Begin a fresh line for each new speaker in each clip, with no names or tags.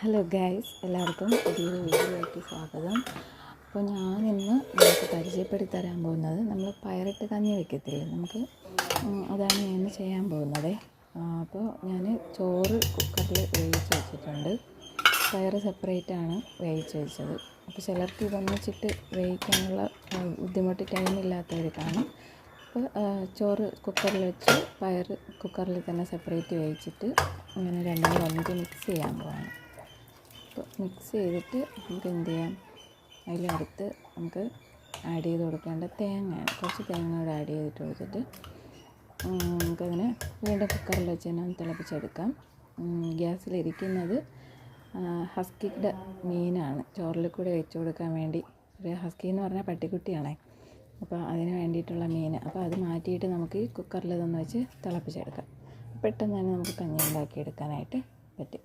Hello guys എല്ലാവർക്കും പുതിയൊരു വീഡിയോയിലേക്ക് സ്വാഗതം. അപ്പോൾ ഞാൻ ഇന്ന് നിങ്ങൾക്ക് പരിചയപ്പെടുത്തി തരാൻ പോകുന്നത് നമ്മൾ പയറിട്ട് കഞ്ഞി വെക്കത്തില്ലേ? നമുക്ക് അതാണ് ഞാൻ ചെയ്യാൻ പോകുന്നത്. അപ്പോൾ ഞാൻ ചോറ് കുക്കറിൽ വേവിച്ച് വെച്ചിട്ടുണ്ട്. പയർ സെപ്പറേറ്റ് ആണ് വേവിച്ച് വെച്ചത്. അപ്പോൾ ചിലർക്ക് ഇതൊന്നിച്ചിട്ട് വേവിക്കാനുള്ള ബുദ്ധിമുട്ട് ടൈമില്ലാത്തവർ കാണും. അപ്പോൾ ചോറ് കുക്കറിൽ വെച്ച് പയർ കുക്കറിൽ തന്നെ സെപ്പറേറ്റ് വേവിച്ചിട്ട് അങ്ങനെ രണ്ടും ഒന്നിച്ച് മിക്സ് ചെയ്യാൻ പോവാണ്. അപ്പോൾ മിക്സ് ചെയ്തിട്ട് നമുക്ക് എന്ത് ചെയ്യാം? അതിലടുത്ത് നമുക്ക് ആഡ് ചെയ്ത് കൊടുക്കേണ്ട തേങ്ങ കുറച്ച് തേങ്ങ കൂടെ ആഡ് ചെയ്തിട്ട് കൊടുത്തിട്ട് നമുക്കതിനെ വീണ്ടും കുക്കറിൽ വെച്ച് തന്നെ തിളപ്പിച്ചെടുക്കാം. ഗ്യാസിലിരിക്കുന്നത് ആ, ഹസ്കിയുടെ മീനാണ്. ചോറിൽ കൂടെ വെച്ച് കൊടുക്കാൻ വേണ്ടി. ഒരു ഹസ്കി എന്ന് പറഞ്ഞാൽ പട്ടിക്കുട്ടിയാണേ. അപ്പോൾ അതിന് വേണ്ടിയിട്ടുള്ള മീൻ. അപ്പോൾ അത് മാറ്റിയിട്ട് നമുക്ക് ഈ കുക്കറിൽ ഇതൊന്ന് വെച്ച് തിളപ്പിച്ചെടുക്കാം. പെട്ടെന്ന് തന്നെ നമുക്ക് കഞ്ഞി ഉണ്ടാക്കിയെടുക്കാനായിട്ട് പറ്റും.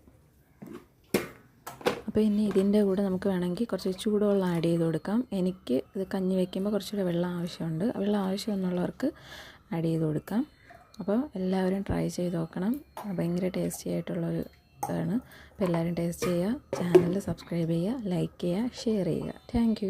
അപ്പോൾ ഇനി ഇതിന്റെ കൂടെ നമുക്ക് വേണമെങ്കിൽ കുറച്ച് ചൂടുവെള്ളം ആഡ് ചെയ്ത് കൊടുക്കാം. എനിക്ക് ഇത് കഞ്ഞി വയ്ക്കുമ്പോൾ കുറച്ചുകൂടെ വെള്ളം ആവശ്യമുണ്ട്. വെള്ളം ആവശ്യമെന്നുള്ളവർക്ക് ആഡ് ചെയ്ത് കൊടുക്കാം. അപ്പോൾ എല്ലാവരും ട്രൈ ചെയ്ത് നോക്കണം. ഭയങ്കര ടേസ്റ്റി ആയിട്ടുള്ളൊരു ഇതാണ്. അപ്പോൾ എല്ലാവരും ടേസ്റ്റ് ചെയ്യുക. ചാനൽ സബ്സ്ക്രൈബ് ചെയ്യുക ലൈക്ക് ചെയ്യുക ഷെയർ ചെയ്യുക. താങ്ക്